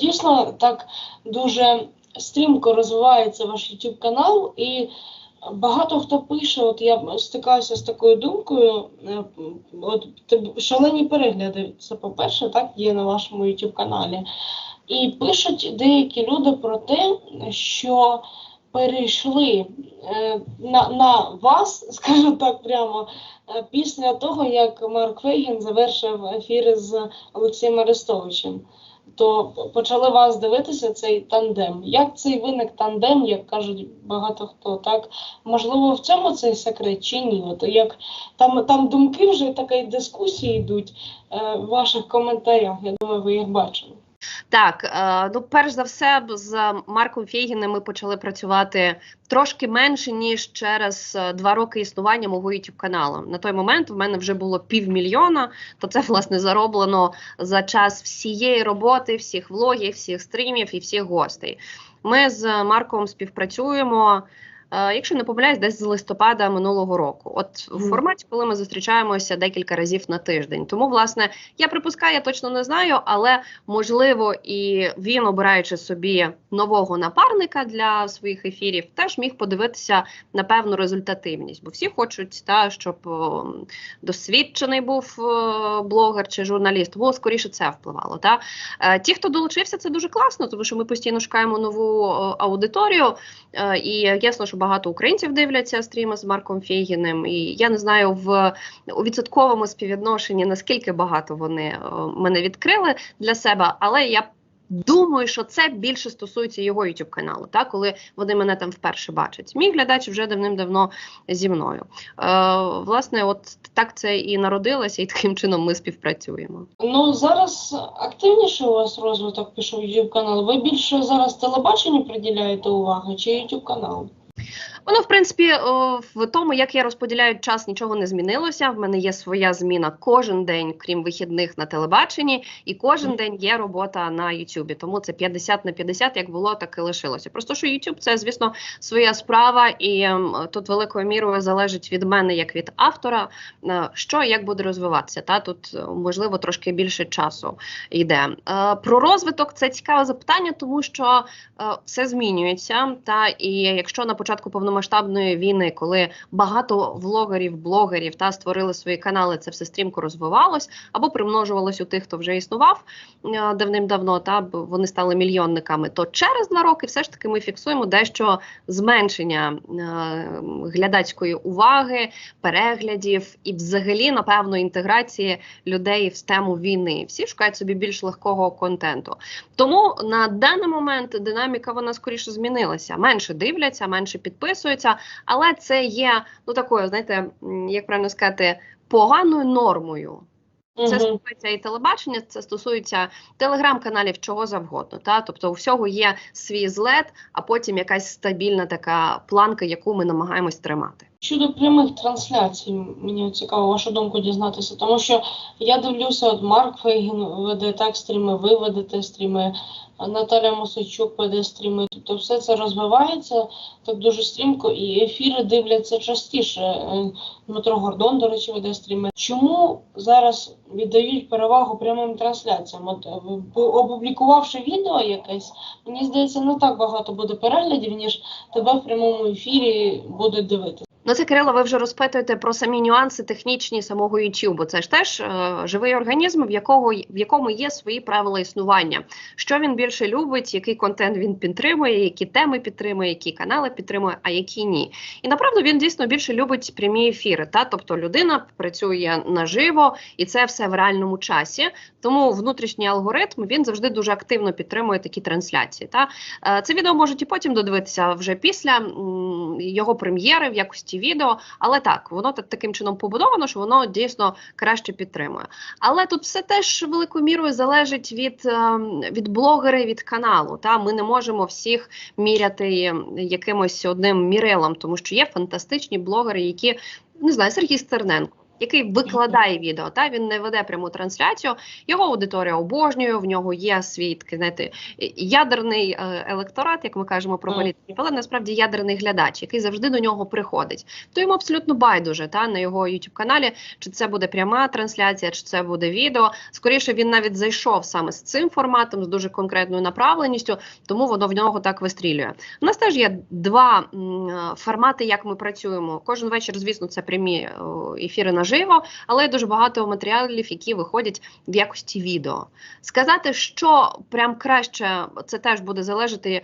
дійсно так дуже стрімко розвивається ваш YouTube канал, і багато хто пише, от я стикаюся з такою думкою, е, от шалені перегляди, це по-перше, так, є на вашому YouTube каналі. І пишуть деякі люди про те, що перейшли е, на, на вас, скажу так прямо, е, після того, як Марк Фейгін завершив ефіри з Олексієм Арестовичем. То почали вас дивитися цей тандем. Як цей виник тандем, як кажуть багато хто, так можливо, в цьому цей секрет чи ні? От як там, там думки вже такі дискусії йдуть е, в ваших коментарях. Я думаю, ви їх бачили. Так, е, ну перш за все, з Марком Фейгіним ми почали працювати трошки менше ніж через е, два роки існування мого youtube каналу. На той момент в мене вже було півмільйона. То це власне зароблено за час всієї роботи, всіх влогів, всіх стрімів і всіх гостей. Ми з Марком співпрацюємо. Якщо не помиляюсь, десь з листопада минулого року, от в форматі, коли ми зустрічаємося декілька разів на тиждень. Тому, власне, я припускаю, я точно не знаю, але можливо, і він, обираючи собі нового напарника для своїх ефірів, теж міг подивитися на певну результативність. Бо всі хочуть, та, щоб досвідчений був блогер чи журналіст. Тому скоріше це впливало. Та. Е, ті, хто долучився, це дуже класно, тому що ми постійно шукаємо нову аудиторію. Е, і ясно, що багато українців дивляться стріми з Марком Фейгіним. І я не знаю в у відсотковому співвідношенні наскільки багато вони е, мене відкрили для себе, але я думаю, що це більше стосується його youtube каналу, та коли вони мене там вперше бачать. Мій глядач вже давним-давно зі мною. Е, власне, от так це і народилося, і таким чином ми співпрацюємо. Ну зараз активніше у вас розвиток пішов YouTube канал. Ви більше зараз телебаченню приділяєте уваги чи YouTube канал? Воно, в принципі, в тому, як я розподіляю час, нічого не змінилося. В мене є своя зміна кожен день, крім вихідних на телебаченні, і кожен день є робота на Ютубі. Тому це 50 на 50, як було, так і лишилося. Просто що Ютуб це, звісно, своя справа, і тут великою мірою залежить від мене, як від автора, е, що і як буде розвиватися. Та тут е, можливо трошки більше часу йде. Е, Про розвиток це цікаве запитання, тому що е, все змінюється. Та і якщо на початку повномасштабної війни, коли багато влогерів, блогерів та створили свої канали, це все стрімко розвивалось або примножувалось у тих, хто вже існував е, давним-давно, та вони стали мільйонниками. То через два роки все ж таки ми фіксуємо дещо зменшення е, глядацької уваги, переглядів і, взагалі, напевно, інтеграції людей в тему війни. Всі шукають собі більш легкого контенту. Тому на даний момент динаміка вона скоріше змінилася. Менше дивляться, менше підписуються, але це є ну такою, знаєте, як правильно сказати, поганою нормою. Це стосується і телебачення, це стосується телеграм-каналів, чого завгодно. Та? Тобто у всього є свій злет, а потім якась стабільна така планка, яку ми намагаємось тримати. Щодо прямих трансляцій, мені цікаво вашу думку дізнатися, тому що я дивлюся, от Марк Фейгін веде так стріми, ви ведете стріми, Наталя Мосичук веде стріми. Тобто все це розвивається так дуже стрімко, і ефіри дивляться частіше. Е, Дмитро Гордон, до речі, веде стріми. Чому зараз віддають перевагу прямим трансляціям? От е, опублікувавши відео якесь, мені здається, не так багато буде переглядів, ніж тебе в прямому ефірі будуть дивитися. Ну, це Кирило, ви вже розпитуєте про самі нюанси технічні самого YouTube. Це ж теж е, живий організм, в якого в якому є свої правила існування. Що він більше любить, який контент він підтримує, які теми підтримує, які канали підтримує, а які ні. І направду він дійсно більше любить прямі ефіри. Та тобто людина працює наживо, і це все в реальному часі. Тому внутрішній алгоритм він завжди дуже активно підтримує такі трансляції. Та Е, це відео можуть і потім додивитися вже після м, його прем'єри в якості відео. Але так, воно так таким чином побудовано, що воно дійсно краще підтримує. Але тут все теж великою мірою залежить від, ем, від блогера від каналу. Та ми не можемо всіх міряти ем, якимось одним мірилом, тому що є фантастичні блогери, які не знаю, Сергій Стерненко. Який викладає відео. Та він не веде пряму трансляцію. Його аудиторія обожнює. В нього є свій такий, знаєте, ядерний е, електорат, як ми кажемо про політиків, але насправді ядерний глядач, який завжди до нього приходить. То йому абсолютно байдуже та на його youtube каналі, чи це буде пряма трансляція, чи це буде відео. Скоріше він навіть зайшов саме з цим форматом, з дуже конкретною направленістю, тому воно в нього так вистрілює. У нас теж є два е, формати, як ми працюємо. Кожен вечір, звісно, це прямі о, ефіри наживо, але дуже багато матеріалів, які виходять в якості відео. Сказати, що прям краще, це теж буде залежати е,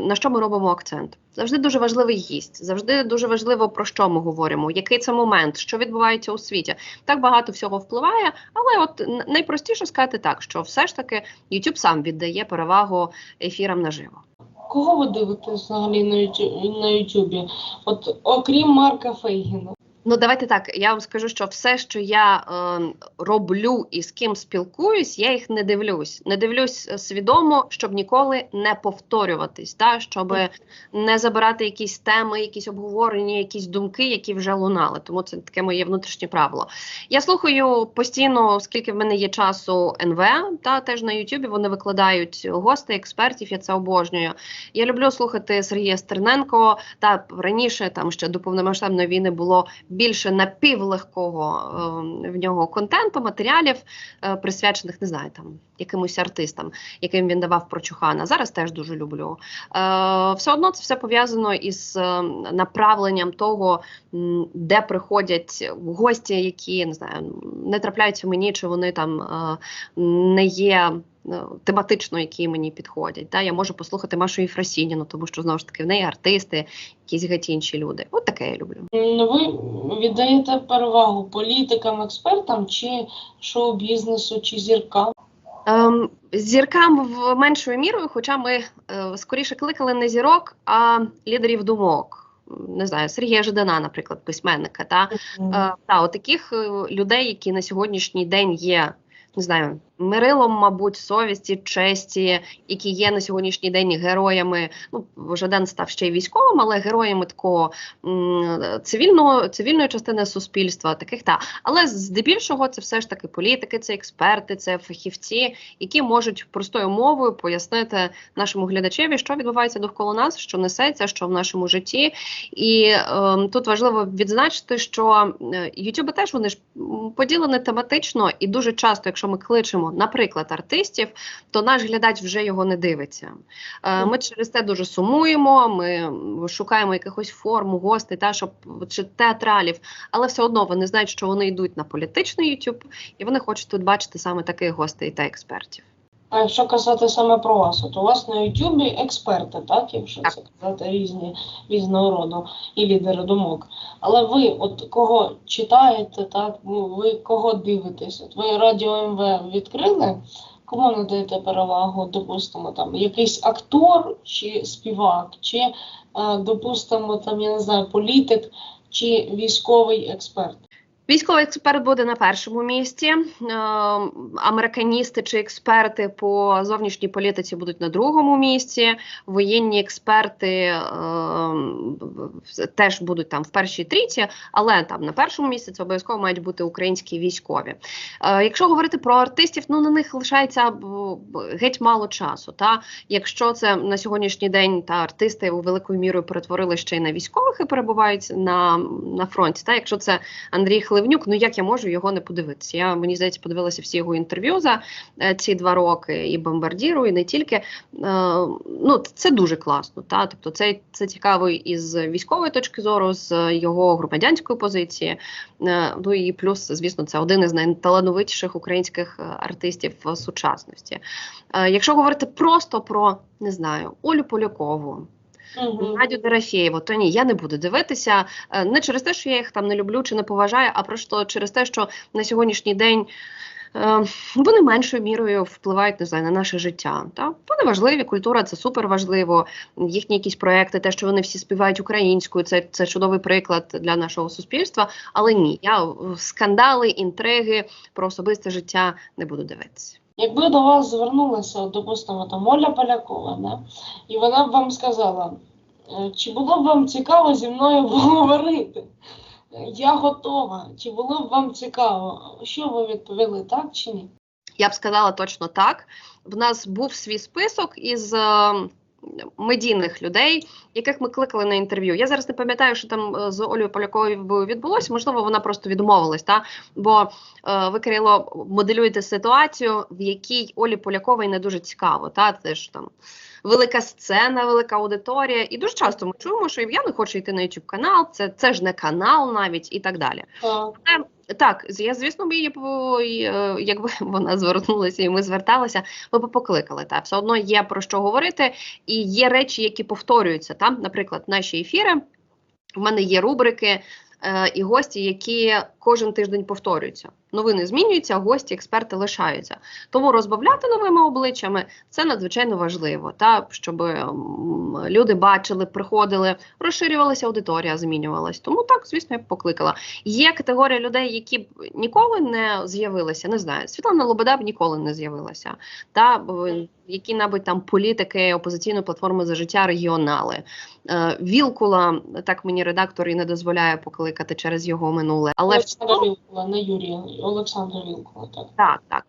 на що ми робимо акцент. Завжди дуже важливий гість, завжди дуже важливо про що ми говоримо, який це момент, що відбувається у світі. Так багато всього впливає, але от найпростіше сказати так, що все ж таки YouTube сам віддає перевагу ефірам наживо. Кого ви дивитесь взагалі на Ютубі? От окрім Марка Фейгіна. Ну, давайте так. Я вам скажу, що все, що я е, роблю і з ким спілкуюсь, я їх не дивлюсь. Не дивлюсь е, свідомо, щоб ніколи не повторюватись, та щоб не забирати якісь теми, якісь обговорення, якісь думки, які вже лунали. Тому це таке моє внутрішнє правило. Я слухаю постійно, оскільки в мене є часу НВ, та теж на Ютубі вони викладають гостей, експертів. Я це обожнюю. Я люблю слухати Сергія Стерненко. Та раніше там ще до повномасштабної війни було більше напівлегкого е, в нього контенту, матеріалів, е, присвячених, не знаю, там якимось артистам, яким він давав прочухана. Зараз теж дуже люблю. Е, все одно це все пов'язано із направленням того, де приходять гості, які не знаю, не трапляються мені, чи вони там не є. Е, Тематично, які мені підходять. Та я можу послухати Машу Єфросініну, тому що знову ж таки в неї артисти, якісь геть інші люди. От таке я люблю. Ну, Ви віддаєте перевагу політикам, експертам чи шоу-бізнесу, чи зіркам? Ем, зіркам в меншою мірою, хоча ми е, скоріше кликали не зірок, а лідерів думок. Не знаю, Сергія Жидана, наприклад, письменника. Та, е, та от таких е, людей, які на сьогоднішній день є, не знаю, мирилом, мабуть, совісті, честі, які є на сьогоднішній день героями. Ну, Жадан став ще й військовим, але героями такого цивільного, цивільної частини суспільства, таких та. Але здебільшого це все ж таки політики, це експерти, це фахівці, які можуть простою мовою пояснити нашому глядачеві, що відбувається довкола нас, що несеться, що в нашому житті. І ем, тут важливо відзначити, що е, Ютуби теж вони ж поділені тематично, і дуже часто, якщо ми кличемо, наприклад, артистів, то наш глядач вже його не дивиться. Е, Ми через те дуже сумуємо. Ми шукаємо якихось форм, гостей, та щоб чи театралів, але все одно вони знають, що вони йдуть на політичний YouTube, і вони хочуть тут бачити саме таких гостей та експертів. А якщо казати саме про вас, от у вас на Ютубі експерти, так, якщо це казати різні різного роду і лідери думок. Але ви от кого читаєте, так, ну, ви кого дивитесь? От ви радіо МВ відкрили, кому надаєте перевагу, допустимо, там якийсь актор чи співак, чи, е, допустимо, там, я не знаю, політик чи військовий експерт. Військовий експерт буде на першому місці. Е, американісти чи експерти по зовнішній політиці будуть на другому місці. Воєнні експерти е, теж будуть там в першій трійці, але там на першому місці це обов'язково мають бути українські військові. Е, якщо говорити про артистів, ну на них лишається геть мало часу. Та якщо це на сьогоднішній день та артисти великою мірою перетворили ще й на військових і перебувають на, на фронті. Та якщо це Андрій Хливнюк, ну як я можу його не подивитися? Я мені здається, подивилася всі його інтерв'ю за е, ці два роки і бомбардіру, і не тільки. Е, ну це дуже класно. Та тобто, це, це цікаво із військової точки зору, з його громадянської позиції. Е, ну і плюс, звісно, це один із найталановитіших українських артистів сучасності. Якщо говорити просто про не знаю Олю Полякову. Мгм. Надю Дорофєєву, то ні, я не буду дивитися е, не через те, що я їх там не люблю чи не поважаю, а просто через те, що на сьогоднішній день. е, Вони меншою мірою впливають не знаю, на наше життя. Та? Вони важливі, культура це супер важливо. Їхні якісь проекти, те, що вони всі співають українською, це, це чудовий приклад для нашого суспільства. Але ні, я скандали, інтриги про особисте життя не буду дивитися. Якби до вас звернулася, допустимо, там Оля Полякова, да? і вона б вам сказала, е, чи було б вам цікаво зі мною поговорити? Я готова. Чи було б вам цікаво? Що ви відповіли, так чи ні? Я б сказала точно так. В нас був свій список із е, медійних людей, яких ми кликали на інтерв'ю. Я зараз не пам'ятаю, що там е, з Олею Поляковою відбулося. Можливо, вона просто відмовилась. Та? Бо е, ви, Кирило, моделюєте ситуацію, в якій Олі Поляковій не дуже цікаво. Та? Це ж там велика сцена, велика аудиторія. І дуже часто ми чуємо, що я не хочу йти на YouTube канал, це, це ж не канал навіть і так далі. Так. Так, я звісно, ми її е, якби вона звернулася і ми зверталися, ми б покликали. Та все одно є про що говорити, і є речі, які повторюються. Там, наприклад, наші ефіри. В мене є рубрики е, і гості, які кожен тиждень повторюються. Новини змінюються, а гості, експерти лишаються. Тому розбавляти новими обличчями це надзвичайно важливо, та щоб люди бачили, приходили, розширювалася аудиторія, змінювалась. Тому так, звісно, я б покликала. Є категорія людей, які б ніколи не з'явилися. Не знаю, Світлана Лобода б ніколи не з'явилася. Та які-небудь там політики опозиційної платформи за життя, регіонали. Е, Вілкула, так мені редактор і не дозволяє покликати через його минуле. Але Олександр Вілкула, не Юрій. Олександр Вілкула, так. так, так.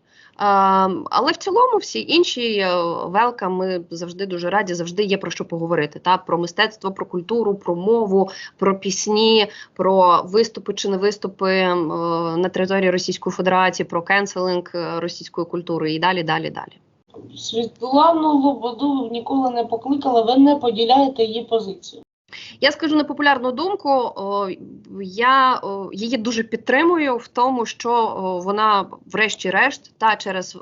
Але в цілому всі інші е, велка ми завжди дуже раді, завжди є про що поговорити. Та про мистецтво, про культуру, про мову, про пісні, про виступи чи не виступи е, на території Російської Федерації, про кенселинг е, російської культури і далі, далі, далі. Світлану Лободу ніколи не покликали, ви не поділяєте її позицію. Я скажу непопулярну думку. Я її дуже підтримую в тому, що вона, врешті-решт, та через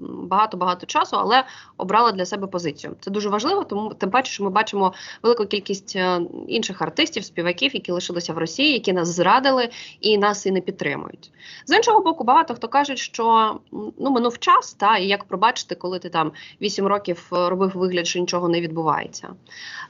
багато багато часу, але обрала для себе позицію. Це дуже важливо, тому тим паче, що ми бачимо велику кількість е, інших артистів, співаків, які лишилися в Росії, які нас зрадили і нас і не підтримують. З іншого боку, багато хто каже, що ну минув час, та і як пробачити, коли ти там 8 років е, робив вигляд, що нічого не відбувається.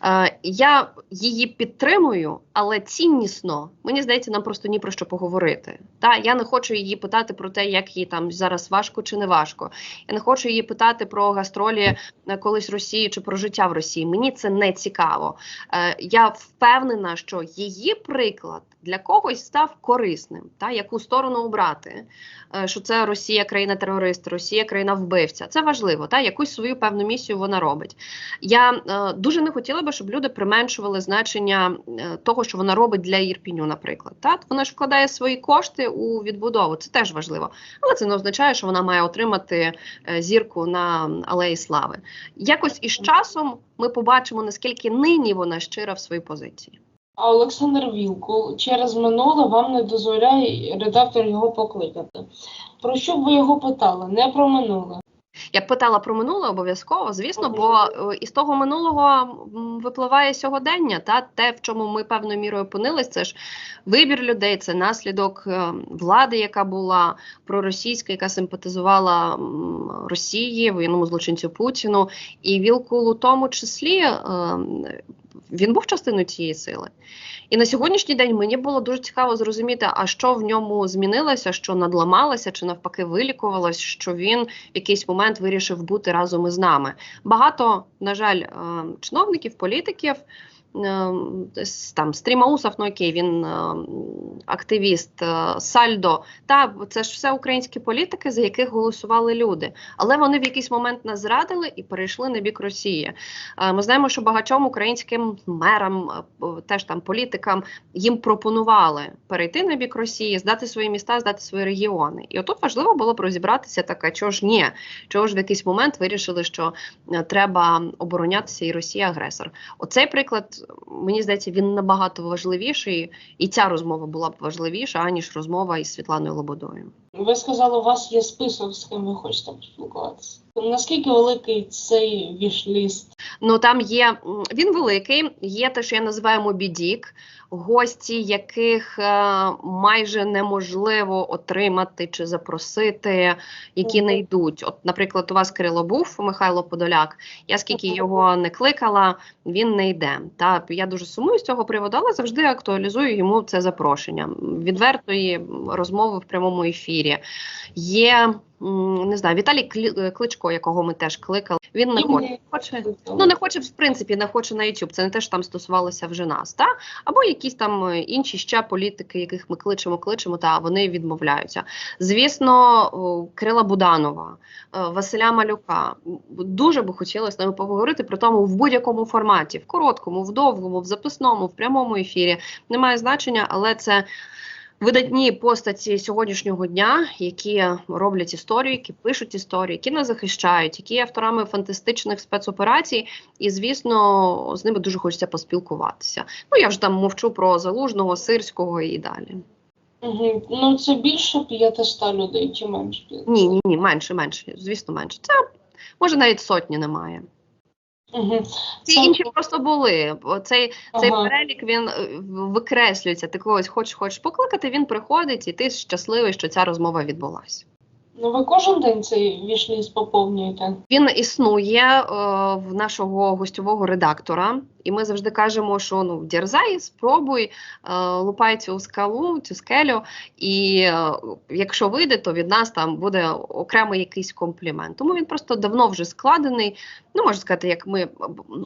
Е, я її підтримую, але ціннісно мені здається, нам просто ні про що поговорити. Та я не хочу її питати про те, як їй там зараз важко чи не важко. Я не хочу її питати про гастролі е, колись Росії чи про життя в Росії. Мені це не цікаво. Е, я впевнена, що її приклад для когось став корисним. Та яку сторону обрати? Е, що це Росія країна-терорист, Росія країна вбивця. Це важливо. Та якусь свою певну місію вона робить. Я е, дуже не хотіла би, щоб люди применшували значення е, того, що вона робить для Ірпіню, наприклад. Так? Вона ж вкладає свої кошти у відбудову. Це теж важливо. Але це не означає, що вона має отримати е, зірку на Алеї Слави. Якось із часом ми побачимо, наскільки нині вона щира в своїй позиції. А Олександр Вілкул через минуле вам не дозволяє редактор його покликати. Про що б ви його питали? Не про минуле. Я б питала про минуле обов'язково, звісно, бо е, із того минулого випливає сьогодення. Та те, в чому ми певною мірою опинились, це ж вибір людей, це наслідок е, влади, яка була проросійська, яка симпатизувала Росії, воєнному злочинцю Путіну, і Вілкул у тому числі е, він був частиною цієї сили. І на сьогоднішній день мені було дуже цікаво зрозуміти, а що в ньому змінилося, що надламалося, чи навпаки вилікувалось, що він в якийсь момент вирішив бути разом із нами. Багато, на жаль, е, чиновників, політиків. Е, с- Там Стрімаусов, ну окей, він е, активіст, е, Сальдо. Та це ж все українські політики, за яких голосували люди. Але вони в якийсь момент нас зрадили і перейшли на бік Росії. Е, Ми знаємо, що багатьом українським мерам, е, теж там політикам їм пропонували перейти на бік Росії, здати свої міста, здати свої регіони. І отут важливо було б розібратися таке, чого ж ні, чого ж в якийсь момент вирішили, що треба оборонятися і Росія агресор. Оцей приклад, мені здається, він набагато важливіший, і ця розмова була б важливіша, аніж розмова із Світланою Лободою. Ви сказали, у вас є список, з ким ви хочете поспілкуватися. Наскільки великий цей вішліст? Ну там є він великий, є те, що я називаю мобідік, гості, яких е, майже неможливо отримати чи запросити, які не йдуть. От, наприклад, у вас Кирило був Михайло Подоляк. Я скільки Мгм. його не кликала, він не йде. Та я дуже сумую з цього приводу, але завжди актуалізую йому це запрошення відвертої розмови в прямому ефірі. Ефірі. Є не знаю, Віталій е, Кличко, якого ми теж кликали. Він не хоче. хоче Ну, не хоче, в принципі, не хоче на YouTube. Це не те, що там стосувалося вже нас, та? або якісь там е, інші ще політики, яких ми кличемо, кличемо, та вони відмовляються. Звісно, о, Кирила Буданова, е, Василя Малюка. Дуже би хотілося з ними поговорити при тому в будь-якому форматі, в короткому, в довгому, в записному, в прямому ефірі. Немає значення, але це. Видатні постаті сьогоднішнього дня, які роблять історію, які пишуть історію, які нас захищають, які є авторами фантастичних спецоперацій, і звісно, з ними дуже хочеться поспілкуватися. Ну я вже там мовчу про залужного, сирського і далі. Ну це більше 500 людей чи менше? Ні, ні, ні, менше, менше. Звісно, менше. Це може навіть сотні немає. Угу. Ці Це- інші просто були. Цей, цей Ага. перелік він е, викреслюється. Ти когось хочеш, хочеш покликати, він приходить, і ти щасливий, що ця розмова відбулася. Ну ви кожен день цей вішліс поповнюєте? Він існує е, в нашого гостьового редактора, і ми завжди кажемо, що ну дерзай, спробуй, е, лупай цю скалу, цю скелю, і е, якщо вийде, то від нас там буде окремий якийсь комплімент. Тому він просто давно вже складений. Ну, можна сказати, як ми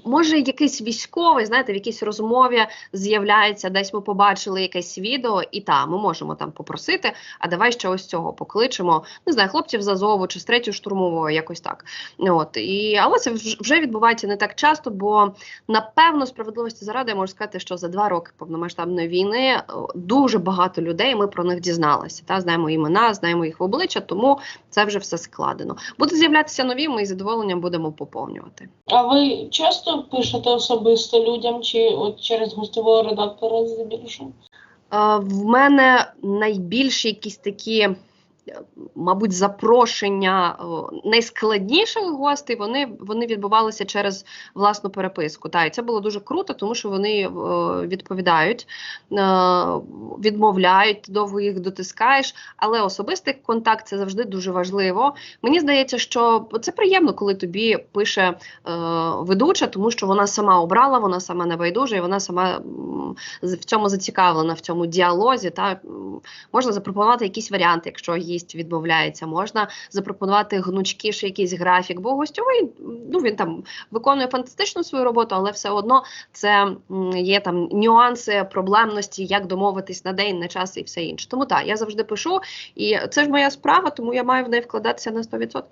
може якийсь військовий, знаєте, в якійсь розмові з'являється, десь ми побачили якесь відео, і та ми можемо там попросити. А давай ще ось цього покличемо. Не знаю, хлопців з Азову чи з третьої штурмової, якось так. От і але це вж- вже відбувається не так часто, бо напевно справедливості заради я можу сказати, що за два роки повномасштабної війни е, дуже багато людей ми про них дізналися. Та знаємо імена, знаємо їх в обличчя, тому це вже все складено. Будуть з'являтися нові. Ми із задоволенням будемо поповнювати. А ви часто пишете особисто людям чи от через гостьового редактора здебільшого? Е, В мене найбільші якісь такі, мабуть, запрошення найскладніших гостей. Вони, вони відбувалися через власну переписку. Та, і це було дуже круто, тому що вони е, відповідають, е, відмовляють, довго їх дотискаєш. Але особистий контакт це завжди дуже важливо. Мені здається, що це приємно, коли тобі пише е, ведуча, тому що вона сама обрала, вона сама не байдужа, і вона сама в цьому зацікавлена, в цьому діалозі. Та можна запропонувати якісь варіанти, якщо гість відмовляється, можна запропонувати гнучкіший якийсь графік, бо гостьовий ну він там виконує фантастичну свою роботу, але все одно це є там нюанси, проблемності, як домовитись на день, на час і все інше. Тому так, я завжди пишу, і це ж моя справа, тому я маю в неї вкладатися на 100%.